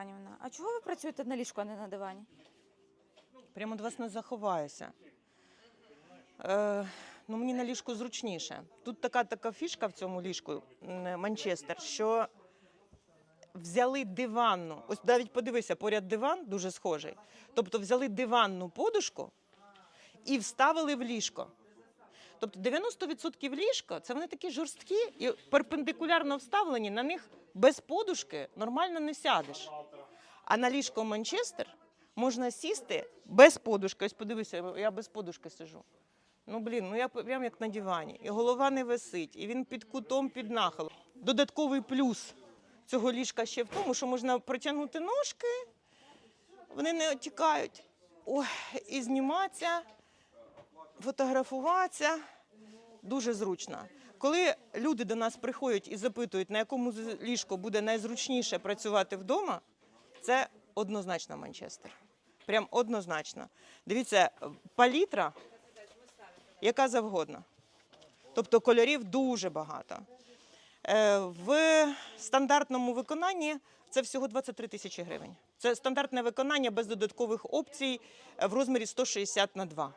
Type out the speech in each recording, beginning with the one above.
Іванівна, а чого ви працюєте на ліжку, а не на дивані? Прямо від вас не заховаюся. Е, ну, мені на ліжку зручніше. Тут така така фішка в цьому ліжку Манчестер, що взяли диванну. Ось навіть подивися, поряд диван дуже схожий. Тобто взяли диванну подушку і вставили в ліжко. Тобто 90% ліжка це вони такі жорсткі і перпендикулярно вставлені, на них без подушки нормально не сядеш. А на ліжко Манчестер можна сісти без подушки. Ось подивися, я без подушки сижу. Ну блін, ну я прям як на дивані. І голова не висить, і він під кутом, під нахилом. Додатковий плюс цього ліжка ще в тому, що можна протягнути ножки, вони не тікають. Ой, і зніматися, фотографуватися. Дуже зручно. Коли люди до нас приходять і запитують, на якому ліжку буде найзручніше працювати вдома, це однозначно Манчестер. Прям однозначно. Дивіться, палітра яка завгодно. Тобто кольорів дуже багато. Е, В стандартному виконанні це всього 23 тисячі гривень. Це стандартне виконання без додаткових опцій в розмірі 160 на 2.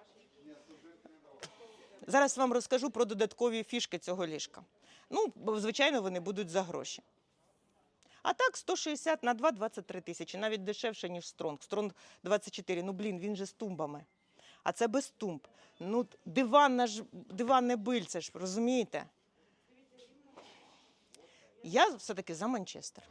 Зараз вам розкажу про додаткові фішки цього ліжка. Ну, звичайно, вони будуть за гроші. А так, 160 на 2 – 23 тисячі, навіть дешевше, ніж Стронг. Стронг 24. Ну, блін, він же з тумбами. А це без тумб. Ну, диванна ж, диванне бильце ж, розумієте? Я все-таки за Манчестер.